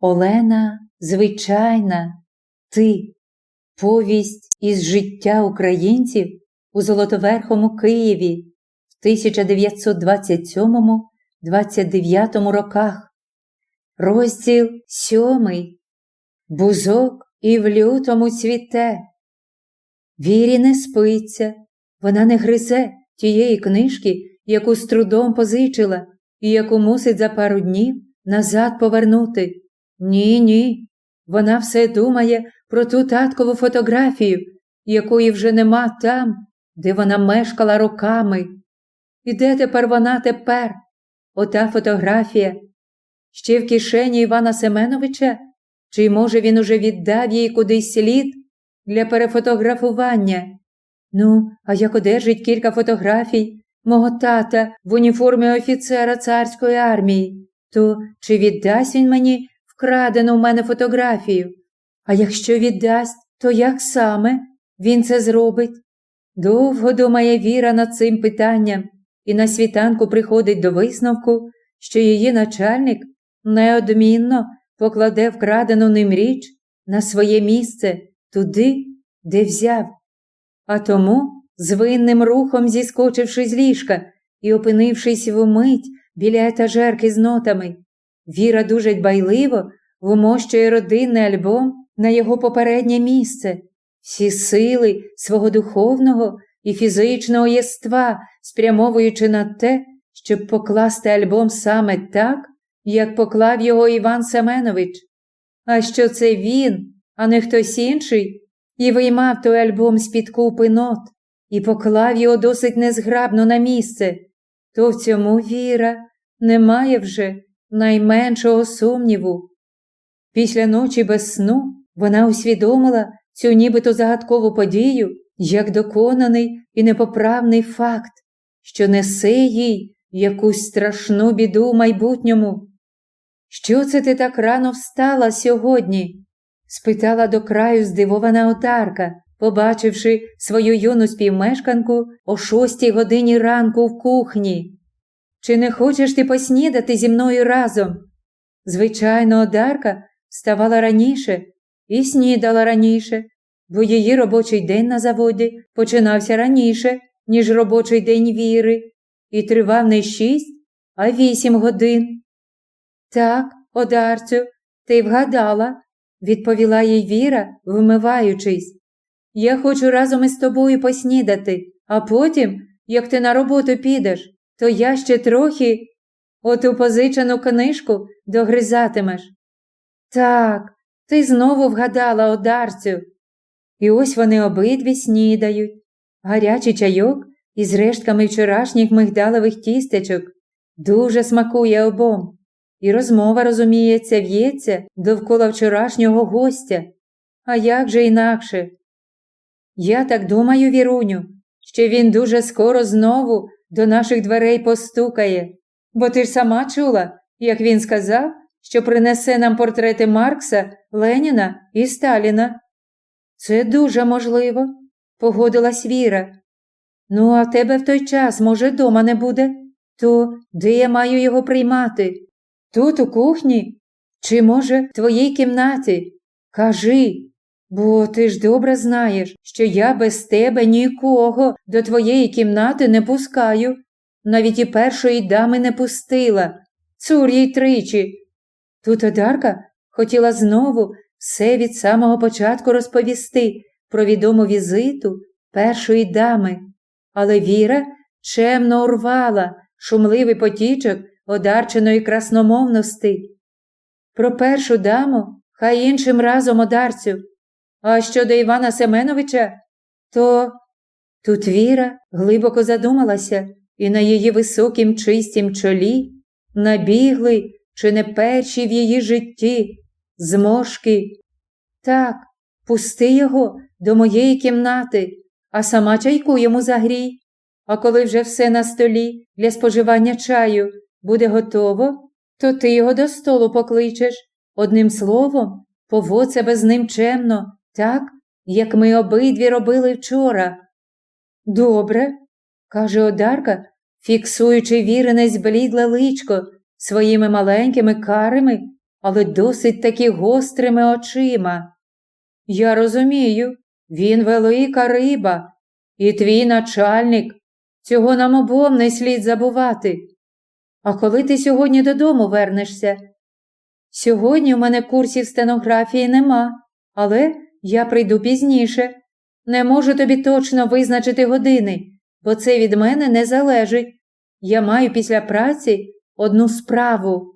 Олена звичайна, ти, повість із життя українців у Золотоверхому Києві в 1927-29 роках. Розділ сьомий. Бузок і в лютому цвіте. Вірі не спиться, вона не гризе тієї книжки, яку з трудом позичила, і яку мусить за пару днів назад повернути. Ні, ні. Вона все думає про ту таткову фотографію, якої вже нема там, де вона мешкала роками. І де тепер вона тепер? Ота фотографія. Ще в кишені Івана Семеновича? Чи, може, він уже віддав їй кудись слід для перефотографування? Ну, а як одержить кілька фотографій мого тата в уніформі офіцера царської армії, то чи віддасть він мені вкрадену в мене фотографію? А якщо віддасть, то як саме він це зробить? Довго думає Віра над цим питанням і на світанку приходить до висновку, що її начальник неодмінно покладе вкрадену ним річ на своє місце туди, де взяв. А тому, звинним рухом зіскочивши з ліжка і опинившись вмить біля етажерки з нотами, Віра дуже дбайливо вмощує родинний альбом на його попереднє місце, всі сили свого духовного і фізичного єства, спрямовуючи на те, щоб покласти альбом саме так, як поклав його Іван Семенович. А що це він, а не хтось інший, і виймав той альбом з-під купи нот і поклав його досить незграбно на місце, то в цьому віра немає вже найменшого сумніву. Після ночі без сну вона усвідомила цю нібито загадкову подію як доконаний і непоправний факт, що несе їй якусь страшну біду в майбутньому. Що це ти так рано встала сьогодні? спитала до краю здивована отарка, побачивши свою юну співмешканку о шостій годині ранку в кухні. Чи не хочеш ти поснідати зі мною разом? Звичайно, Одарка вставала раніше і снідала раніше, бо її робочий день на заводі починався раніше, ніж робочий день Віри, і тривав не шість, а вісім годин. Так, Одарцю, ти вгадала, відповіла їй Віра, вмиваючись. Я хочу разом із тобою поснідати, а потім, як ти на роботу підеш, то я ще трохи оту позичену книжку догризатимеш. Так, ти знову вгадала, Одарцю. І ось вони обидві снідають. Гарячий чайок із рештками вчорашніх мигдалових тістечок дуже смакує обом. І розмова, розуміється, в'ється довкола вчорашнього гостя. А як же інакше? Я так думаю, Віруню, що він дуже скоро знову до наших дверей постукає, бо ти ж сама чула, як він сказав, що принесе нам портрети Маркса, Леніна і Сталіна. Це дуже можливо, погодилась Віра. Ну, а тебе в той час, може, дома не буде, то де я маю його приймати? Тут, у кухні? Чи, може, в твоїй кімнаті? Кажи, бо ти ж добре знаєш, що я без тебе нікого до твоєї кімнати не пускаю. Навіть і першої дами не пустила. Цур їй тричі. Тут Одарка хотіла знову все від самого початку розповісти про відому візиту першої дами, але Віра чемно урвала шумливий потічок одарченої красномовності. Про першу даму хай іншим разом одарцю. А щодо Івана Семеновича, то тут Віра глибоко задумалася, і на її високім чистім чолі набігли чи не перші в її житті зморшки. Так, пусти його до моєї кімнати, а сама чайку йому загрій. А коли вже все на столі для споживання чаю буде готово, то ти його до столу покличеш. Одним словом, поводь себе з ним чемно, так, як ми обидві робили вчора. Добре, каже Одарка, фіксуючи вірене зблідле личко своїми маленькими карими, але досить таки гострими очима. Я розумію, він велика риба, і твій начальник. Цього нам обом не слід забувати. А коли ти сьогодні додому вернешся? Сьогодні у мене курсів стенографії нема, але я прийду пізніше. Не можу тобі точно визначити години, бо це від мене не залежить. Я маю після праці одну справу.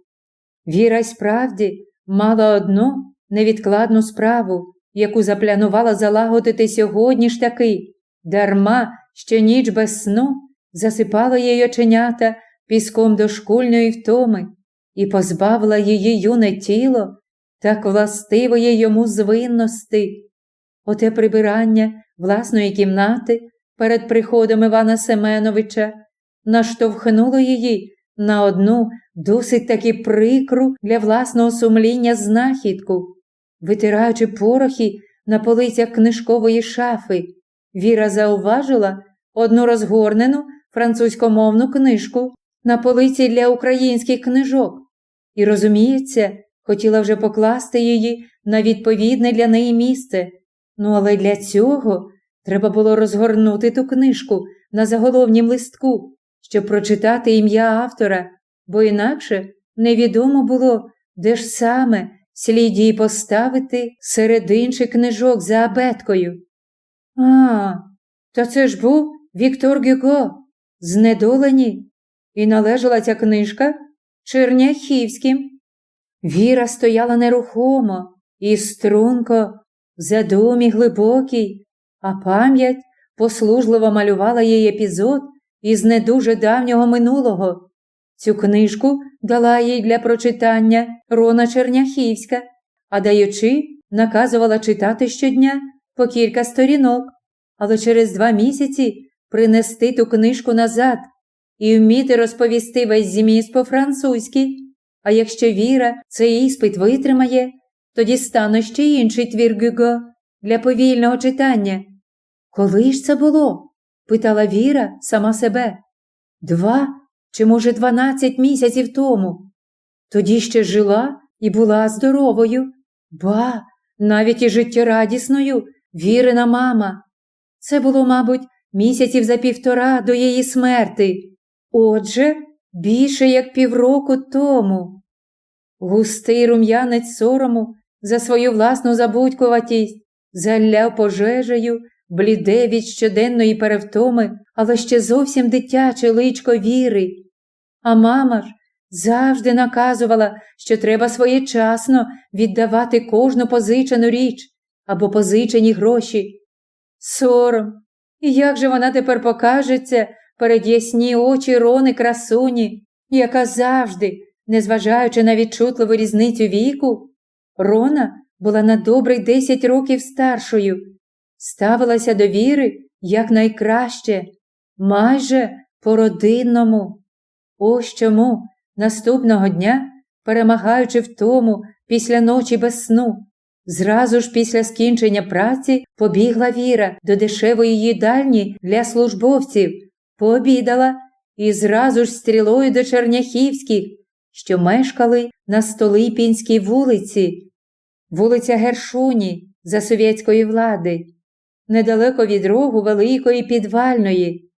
Віра й справді мала одну невідкладну справу, яку запланувала залагодити сьогодні ж таки, дарма, що ніч без сну засипала її оченята піском дошкульної втоми і позбавила її юне тіло так властивої йому звинності. Оте прибирання власної кімнати перед приходом Івана Семеновича наштовхнуло її на одну досить таки прикру для власного сумління знахідку, витираючи порохи на полицях книжкової шафи, Віра зауважила одну розгорнену французькомовну книжку на полиці для українських книжок і, розуміється, хотіла вже покласти її на відповідне для неї місце. Ну, але для цього треба було розгорнути ту книжку на заголовнім листку, щоб прочитати ім'я автора, бо інакше невідомо було, де ж саме слід її поставити серед інших книжок за абеткою. А, та це ж був Віктор Гюго, знедолені, і належала ця книжка Черняхівським. Віра стояла нерухомо і струнко, в задумі глибокій, а пам'ять послужливо малювала їй епізод із не дуже давнього минулого. Цю книжку дала їй для прочитання Рона Черняхівська, а даючи, наказувала читати щодня по кілька сторінок, але через два місяці принести ту книжку назад і вміти розповісти весь зміст по-французьки. А якщо Віра цей іспит витримає, тоді стане ще інший твір Гюго для повільного читання. Коли ж це було? питала Віра сама себе. Два чи, може, дванадцять місяців тому. Тоді ще жила і була здоровою, ба, навіть і життєрадісною, вірена мама. Це було, мабуть, місяців за півтора до її смерти. Отже, більше як півроку тому. Густий рум'янець сорому за свою власну забудькуватість заляв пожежею, бліде від щоденної перевтоми, але ще зовсім дитяче личко віри. А мама ж завжди наказувала, що треба своєчасно віддавати кожну позичену річ або позичені гроші. Сором, і як же вона тепер покажеться перед ясні очі рони красуні, яка завжди, незважаючи на відчутливу різницю віку, Рона була на добрий десять років старшою, ставилася до віри якнайкраще, майже по родинному. Ось чому наступного дня, перемагаючи в тому після ночі без сну, Зразу ж після скінчення праці побігла Віра до дешевої їдальні для службовців, пообідала і зразу ж стрілою до Черняхівських, що мешкали на Столипінській вулиці, вулиця Гершуні за совєтської влади, недалеко від рогу Великої підвальної.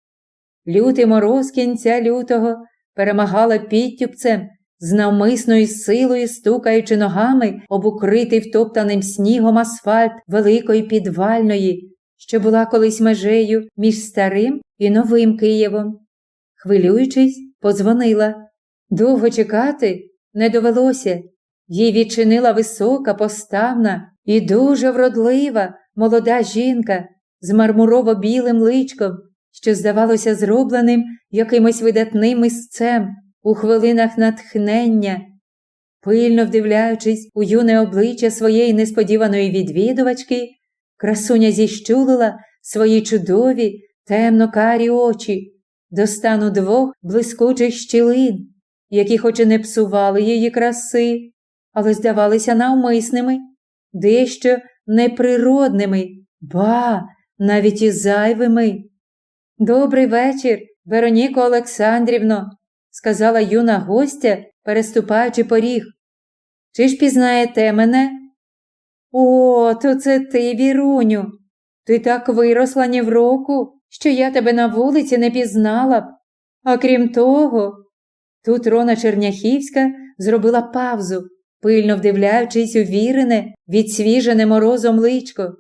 Лютий мороз кінця лютого перемагала підтюпцем з навмисною силою стукаючи ногами об укритий втоптаним снігом асфальт великої підвальної, що була колись межею між старим і новим Києвом. Хвилюючись, подзвонила. Довго чекати не довелося. Їй відчинила висока, поставна і дуже вродлива молода жінка з мармурово білим личком, що здавалося зробленим якимось видатним мисцем у хвилинах натхнення, пильно вдивляючись у юне обличчя своєї несподіваної відвідувачки, красуня зіщулила свої чудові темно карі очі до стану двох блискучих щілин, які хоч і не псували її краси, але здавалися навмисними, дещо неприродними, ба, навіть і зайвими. Добрий вечір, Вероніко Олександрівно, сказала юна гостя, переступаючи поріг. Чи ж пізнаєте мене? О, то це ти, Віруню. Ти так виросла ні в року, що я тебе на вулиці не пізнала б. А крім того, тут Рона Черняхівська зробила павзу, пильно вдивляючись у вірине, відсвіжене морозом личко.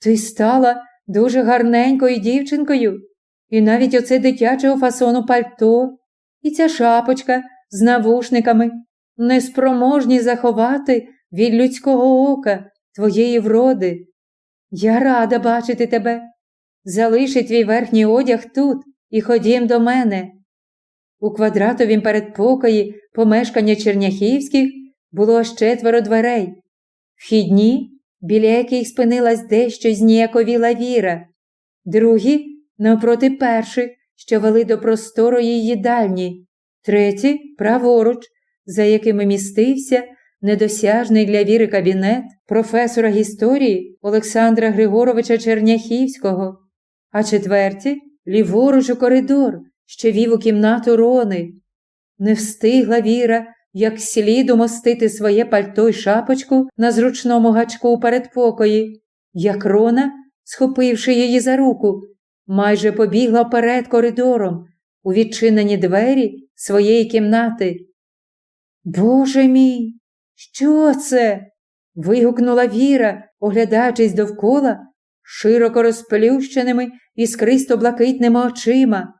Ти стала дуже гарненькою дівчинкою, і навіть оце дитячого фасону пальто, і ця шапочка з навушниками неспроможні заховати від людського ока твоєї вроди. Я рада бачити тебе. Залиши твій верхній одяг тут і ходім до мене. У квадратовім передпокої помешкання черняхівських було аж четверо дверей. Вхідні, біля яких спинилась дещо зніяковіла віра, другі навпроти перших, що вели до просторої їдальні, треті праворуч, за якими містився недосяжний для віри кабінет професора історії Олександра Григоровича Черняхівського, а четверті ліворуч у коридор, що вів у кімнату Рони. Не встигла Віра, як слід умостити своє пальто й шапочку на зручному гачку у передпокої, як Рона, схопивши її за руку, майже побігла перед коридором у відчинені двері своєї кімнати. Боже мій, що це? вигукнула Віра, оглядаючись довкола широко розплющеними іскристо блакитними очима.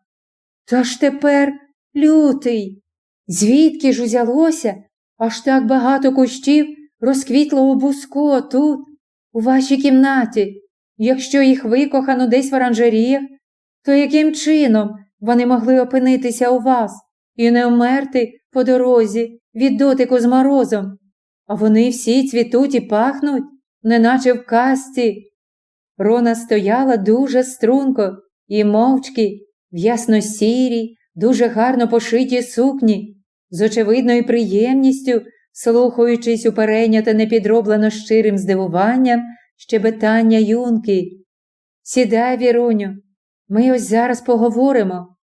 Та ж тепер лютий. Звідки ж узялося? Аж так багато кущів розквітло у буску тут, у вашій кімнаті. Якщо їх викохано десь в оранжеріях, то яким чином вони могли опинитися у вас і не вмерти по дорозі від дотику з морозом? А вони всі цвітуть і пахнуть, неначе в касті. Рона стояла дуже струнко і мовчки, в ясно-сірій, дуже гарно пошитій сукні, з очевидною приємністю, слухаючись у перейняте непідроблено щирим здивуванням щебетання юнки. Сідай, Віруню, ми ось зараз поговоримо.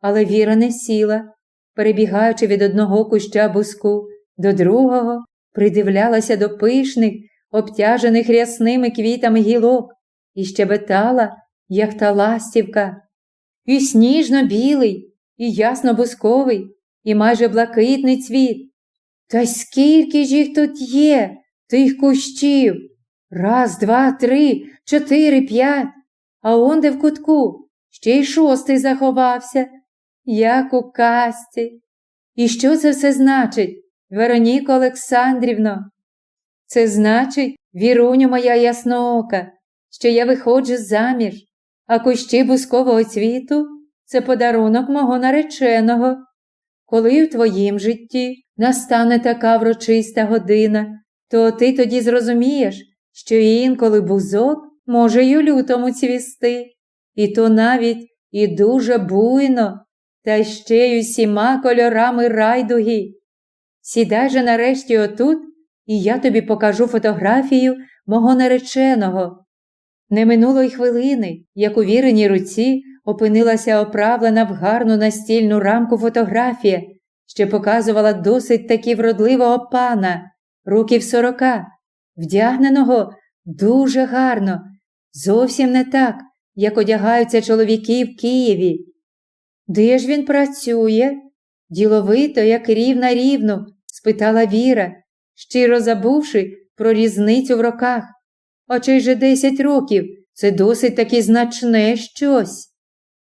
Але Віра не сіла, перебігаючи від одного куща буску до другого, придивлялася до пишних, обтяжених рясними квітами гілок і щебетала, як та ластівка. І сніжно-білий, і ясно-бусковий, і майже блакитний цвіт. Та скільки ж їх тут є, тих кущів? Раз, два, три, чотири, п'ять, а онде в кутку ще й шостий заховався, як у касті. І що це все значить, Вероніко Олександрівно? Це значить, віруню моя ясноока, що я виходжу заміж, а кущі бускового цвіту це подарунок мого нареченого. Коли в твоїм житті настане така врочиста година, то ти тоді зрозумієш, що інколи бузок може й у лютому цвісти, і то навіть і дуже буйно, та ще й усіма кольорами райдуги. Сідай же нарешті отут, і я тобі покажу фотографію мого нареченого. Не минуло й хвилини, як у віреній руці опинилася оправлена в гарну настільну рамку фотографія, що показувала досить таки вродливого пана, років сорока, вдягненого дуже гарно, зовсім не так, як одягаються чоловіки в Києві. Де ж він працює? Діловито, як рів на рівну, спитала Віра, щиро забувши про різницю в роках. Чи же десять років це досить таки значне щось.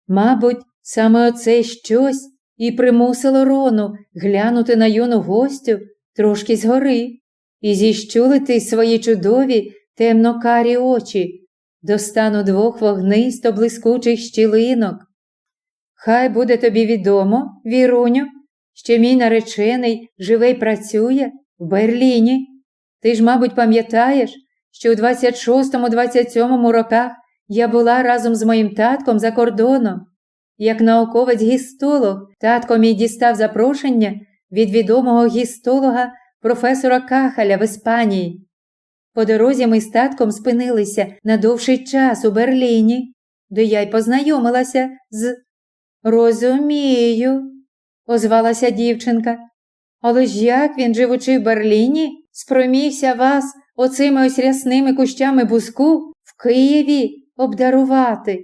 Мабуть, саме оце щось і примусило Рону глянути на юну гостю трошки згори і зіщулити свої чудові темно-карі очі до стану двох вогнисто блискучих щілинок. Хай буде тобі відомо, Віруню, що мій наречений живе й працює в Берліні. Ти ж, мабуть, пам'ятаєш, що у 26-27 роках я була разом з моїм татком за кордоном. Як науковець гістолог, татко мій дістав запрошення від відомого гістолога професора Кахаля в Іспанії. По дорозі ми з татком спинилися на довший час у Берліні, де я й познайомилася з. Розумію, озвалася дівчинка. Але ж як він, живучи в Берліні, спромігся вас оцими ось рясними кущами буску в Києві обдарувати?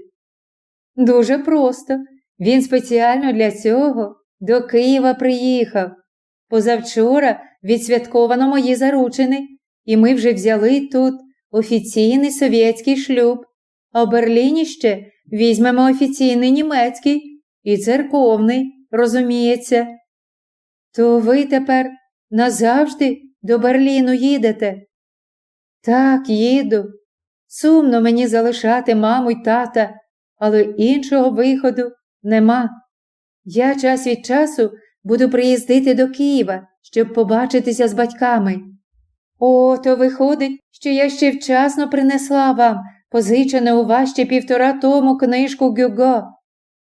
Дуже просто. Він спеціально для цього до Києва приїхав. Позавчора відсвятковано мої заручини, і ми вже взяли тут офіційний совєтський шлюб, а в Берліні ще візьмемо офіційний німецький і церковний, розуміється. То ви тепер назавжди до Берліну їдете? Так, їду. Сумно мені залишати маму й тата, але іншого виходу нема. Я час від часу буду приїздити до Києва, щоб побачитися з батьками. О, то виходить, що я ще вчасно принесла вам позичене у вас ще півтора тому книжку Гюго.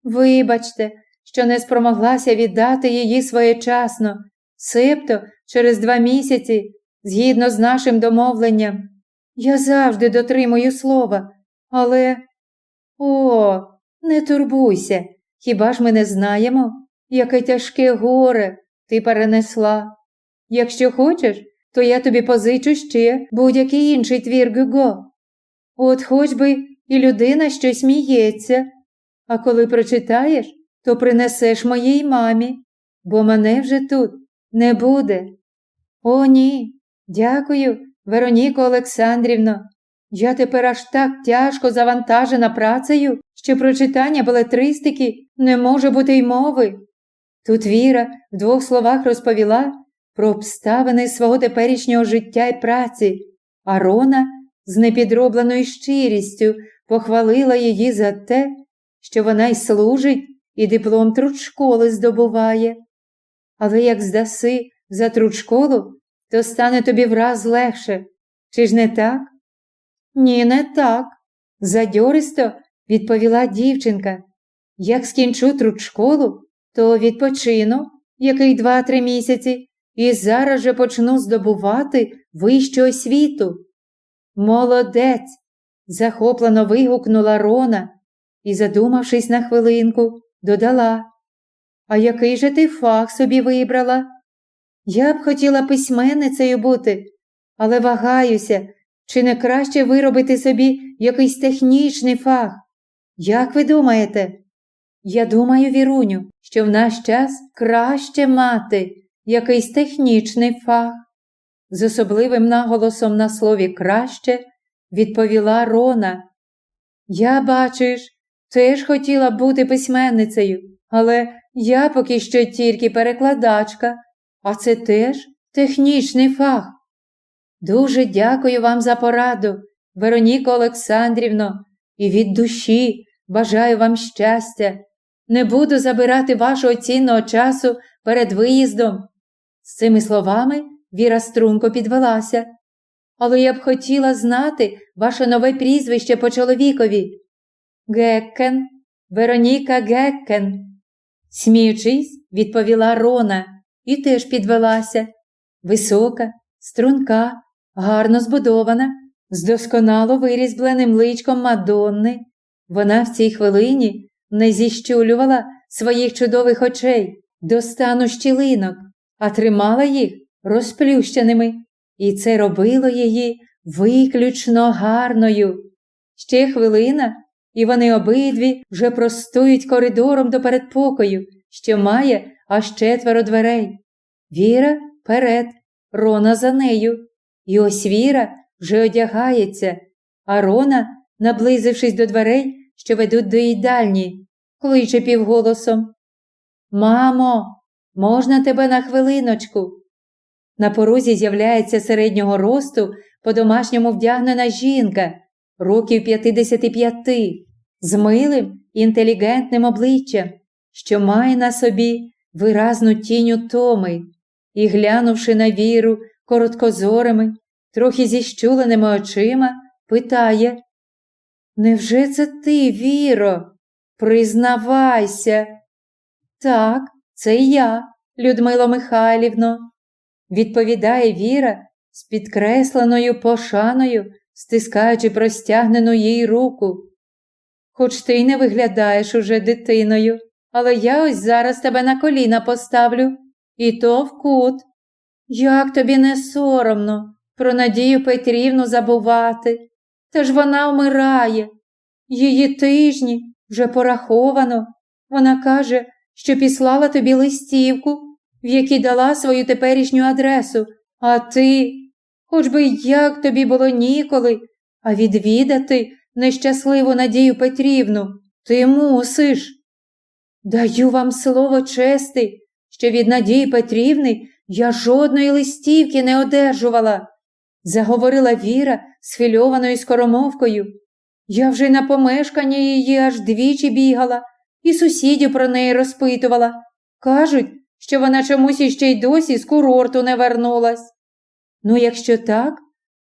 Вибачте, що не спромоглася віддати її своєчасно, себто через два місяці, згідно з нашим домовленням. Я завжди дотримую слова, але. О, не турбуйся, хіба ж ми не знаємо, яке тяжке горе ти перенесла. Якщо хочеш, то я тобі позичу ще будь-який інший твір Гюго. От хоч би і людина що сміється, а коли прочитаєш, то принесеш моїй мамі, бо мене вже тут не буде. О, ні, дякую, Вероніко Олександрівно. Я тепер аж так тяжко завантажена працею, що про читання белетристики не може бути й мови. Тут Віра в двох словах розповіла про обставини свого теперішнього життя і праці, а Рона з непідробленою щирістю похвалила її за те, що вона й служить і диплом трудшколи здобуває. Але як здаси за трудшколу, то стане тобі враз легше. Чи ж не так? Ні, не так, задьористо відповіла дівчинка. Як скінчу трудшколу, то відпочину, який два-три місяці, і зараз же почну здобувати вищу освіту. Молодець. захоплено вигукнула Рона і, задумавшись на хвилинку, додала. А який же ти фах собі вибрала? Я б хотіла письменницею бути, але вагаюся, чи не краще виробити собі якийсь технічний фах? Як ви думаєте? Я думаю, Віруню, що в наш час краще мати якийсь технічний фах. З особливим наголосом на слові краще відповіла Рона. Я, бачиш, теж хотіла бути письменницею, але я поки що тільки перекладачка, а це теж технічний фах. Дуже дякую вам за пораду, Вероніко Олександрівно, і від душі бажаю вам щастя. Не буду забирати вашого цінного часу перед виїздом. З цими словами Віра струнко підвелася. Але я б хотіла знати ваше нове прізвище по чоловікові. Геккен, Вероніка Геккен. Сміючись, відповіла Рона і теж підвелася. Висока, струнка, гарно збудована, з досконало вирізбленим личком Мадонни. Вона в цій хвилині не зіщулювала своїх чудових очей до стану щілинок, а тримала їх розплющеними, і це робило її виключно гарною. Ще хвилина, і вони обидві вже простують коридором до передпокою, що має аж четверо дверей. Віра перед, Рона за нею. І ось Віра вже одягається, а Рона, наблизившись до дверей, що ведуть до їдальні, кличе півголосом. Мамо, можна тебе на хвилиночку? На порозі з'являється середнього росту по-домашньому вдягнена жінка, років 55, з милим інтелігентним обличчям, що має на собі виразну тінь Томи, і, глянувши на віру короткозорими, трохи зіщуленими очима, питає Невже це ти, Віро? Признавайся. Так, це я, Людмило Михайлівно, відповідає Віра з підкресленою пошаною, стискаючи простягнену їй руку. Хоч ти й не виглядаєш уже дитиною, але я ось зараз тебе на коліна поставлю, і то в кут, як тобі не соромно про Надію Петрівну забувати? Та ж вона вмирає. Її тижні вже пораховано. Вона каже, що післала тобі листівку, в якій дала свою теперішню адресу, а ти, хоч би як тобі було ніколи, а відвідати нещасливу Надію Петрівну ти мусиш. Даю вам слово чести, що від Надії Петрівни я жодної листівки не одержувала, заговорила Віра схвильованою скоромовкою. Я вже й на помешкання її аж двічі бігала і сусідів про неї розпитувала. Кажуть, що вона чомусь іще й досі з курорту не вернулась. Ну, якщо так,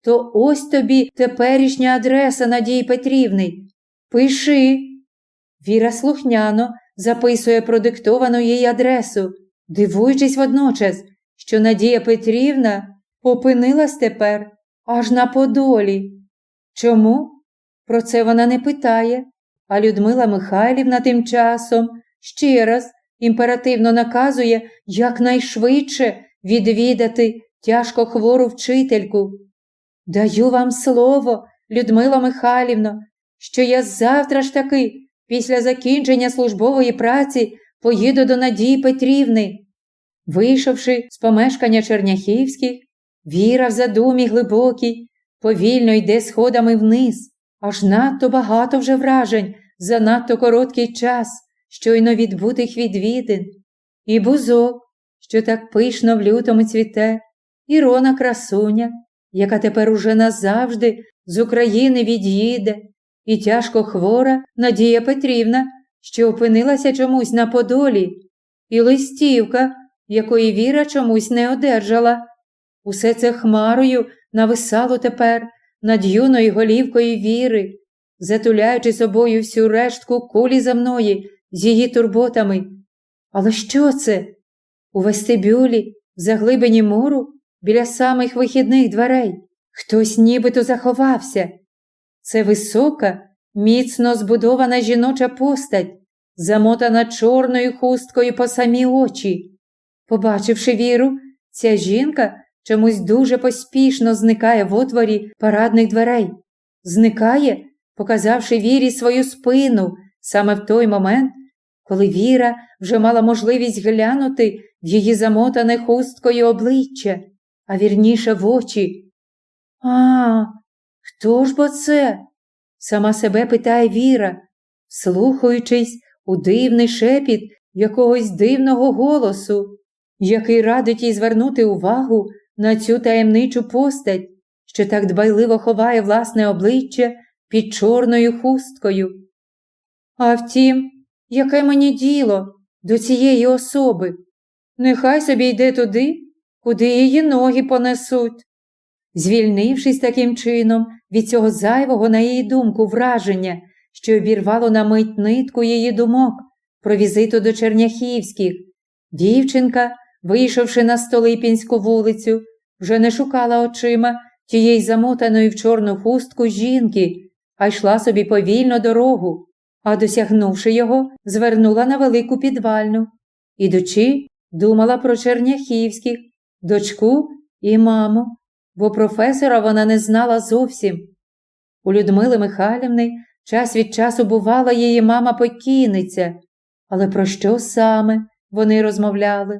то ось тобі теперішня адреса Надії Петрівни. Пиши. Віра слухняно записує продиктовану їй адресу, дивуючись водночас, що Надія Петрівна опинилась тепер аж на Подолі. Чому? Про це вона не питає, а Людмила Михайлівна тим часом ще раз імперативно наказує якнайшвидше відвідати тяжко хвору вчительку. Даю вам слово, Людмила Михайлівна, що я завтра ж таки, після закінчення службової праці, поїду до Надії Петрівни. Вийшовши з помешкання Черняхівських, Віра в задумі глибокій, повільно йде сходами вниз, аж надто багато вже вражень за надто короткий час, щойно відбутих відвідин. І бузок, що так пишно в лютому цвіте, і рона красуня, яка тепер уже назавжди з України від'їде, і тяжко хвора Надія Петрівна, що опинилася чомусь на Подолі, і листівка, якої Віра чомусь не одержала. Усе це хмарою нависало тепер над юною голівкою віри, затуляючи собою всю рештку кулі земної з її турботами. Але що це? У вестибюлі, в заглибині муру, біля самих вихідних дверей, хтось нібито заховався. Це висока, міцно збудована жіноча постать, замотана чорною хусткою по самі очі. Побачивши віру, ця жінка чомусь дуже поспішно зникає в отворі парадних дверей, зникає, показавши вірі свою спину саме в той момент, коли Віра вже мала можливість глянути в її замотане хусткою обличчя, а вірніше в очі. А, хто ж бо це? Сама себе питає Віра, слухаючись у дивний шепіт якогось дивного голосу, який радить їй звернути увагу на цю таємничу постать, що так дбайливо ховає власне обличчя під чорною хусткою. А втім, яке мені діло до цієї особи? Нехай собі йде туди, куди її ноги понесуть. Звільнившись таким чином від цього зайвого, на її думку, враження, що обірвало на мить нитку її думок про візиту до Черняхівських, дівчинка, вийшовши на Столипінську вулицю, вже не шукала очима тієї замотаної в чорну хустку жінки, а йшла собі повільно дорогу, а, досягнувши його, звернула на велику підвальну. Ідучи, думала про Черняхівських, дочку і маму, бо професора вона не знала зовсім. У Людмили Михайлівни час від часу бувала її мама покійниця, але про що саме вони розмовляли?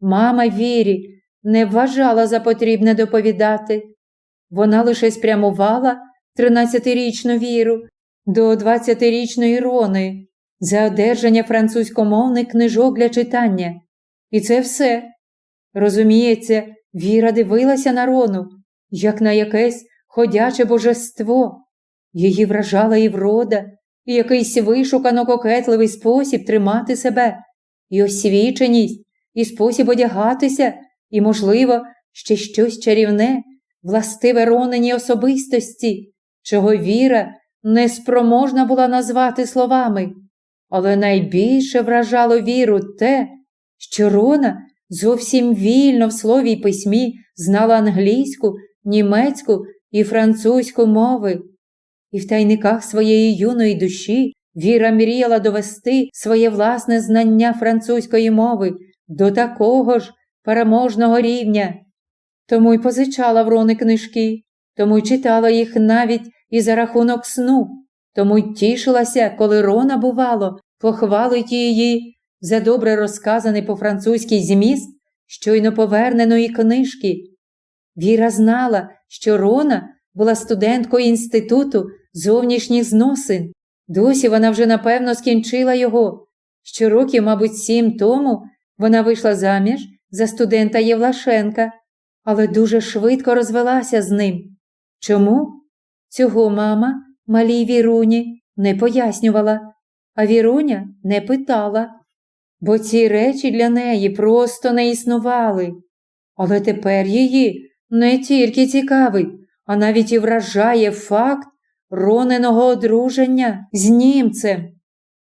Мама Вірі не вважала за потрібне доповідати. Вона лише спрямувала тринадцятирічну віру до двадцятирічної рони за одержання французькомовних книжок для читання. І це все. Розуміється, Віра дивилася на рону, як на якесь ходяче божество. Її вражала і врода, і якийсь вишукано кокетливий спосіб тримати себе, і освіченість, і спосіб одягатися, і, можливо, ще щось чарівне, властиве роненій особистості, чого Віра неспроможна була назвати словами. Але найбільше вражало віру те, що Рона зовсім вільно в слові й письмі знала англійську, німецьку і французьку мови. І в тайниках своєї юної душі Віра мріяла довести своє власне знання французької мови до такого ж переможного рівня, тому й позичала в Рони книжки, тому й читала їх навіть і за рахунок сну, тому й тішилася, коли Рона, бувало, похвалить її за добре розказаний по-французький зміст щойно поверненої книжки. Віра знала, що Рона була студенткою інституту зовнішніх зносин. Досі вона вже напевно скінчила його. Що років, мабуть, сім тому вона вийшла заміж за студента Євлашенка, але дуже швидко розвелася з ним. Чому? Цього мама малій Віруні не пояснювала, а Віруня не питала, бо ці речі для неї просто не існували. Але тепер її не тільки цікавить, а навіть і вражає факт роненого одруження з німцем.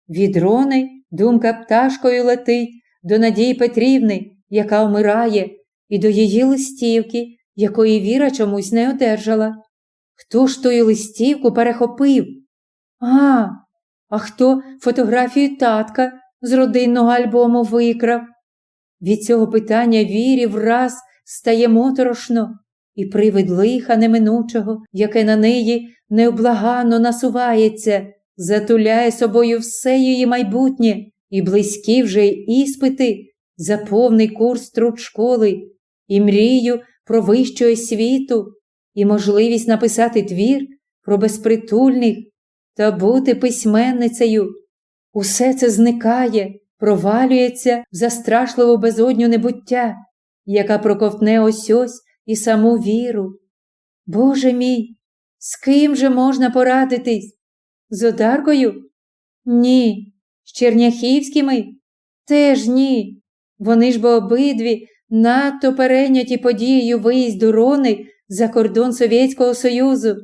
Від Рони думка пташкою летить до Надії Петрівни, яка вмирає, і до її листівки, якої Віра чомусь не одержала. Хто ж тою листівку перехопив? А, а хто фотографію татка з родинного альбому викрав? Від цього питання Вірі враз стає моторошно, і привид лиха неминучого, яке на неї необлаганно насувається, затуляє собою все її майбутнє і близькі вже іспити за повний курс трудшколи, і мрію про вищу освіту, і можливість написати твір про безпритульних та бути письменницею. Усе це зникає, провалюється в застрашливу безодню небуття, яка проковтне ось ось і саму віру. Боже мій, з ким же можна порадитись? З Одаркою? Ні. З Черняхівськими? Теж ні. Вони ж бо обидві надто перейняті подією виїзду Рони за кордон Совєтського Союзу,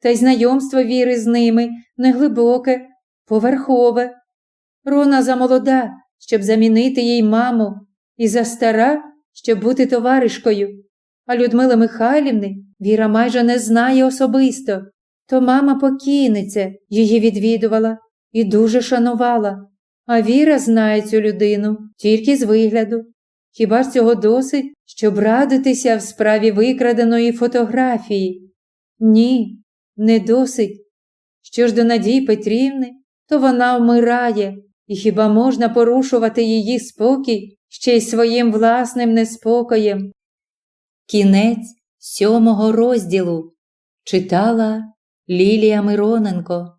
та й знайомство віри з ними неглибоке, поверхове. Рона замолода, щоб замінити їй маму, і застара, щоб бути товаришкою. А Людмили Михайлівни Віра майже не знає особисто. То мама покійниця її відвідувала і дуже шанувала. А Віра знає цю людину тільки з вигляду. Хіба ж цього досить, щоб радитися в справі викраденої фотографії? Ні, не досить. Що ж до Надії Петрівни, то вона вмирає, і хіба можна порушувати її спокій ще й своїм власним неспокоєм? Кінець сьомого розділу читала Лілія Мироненко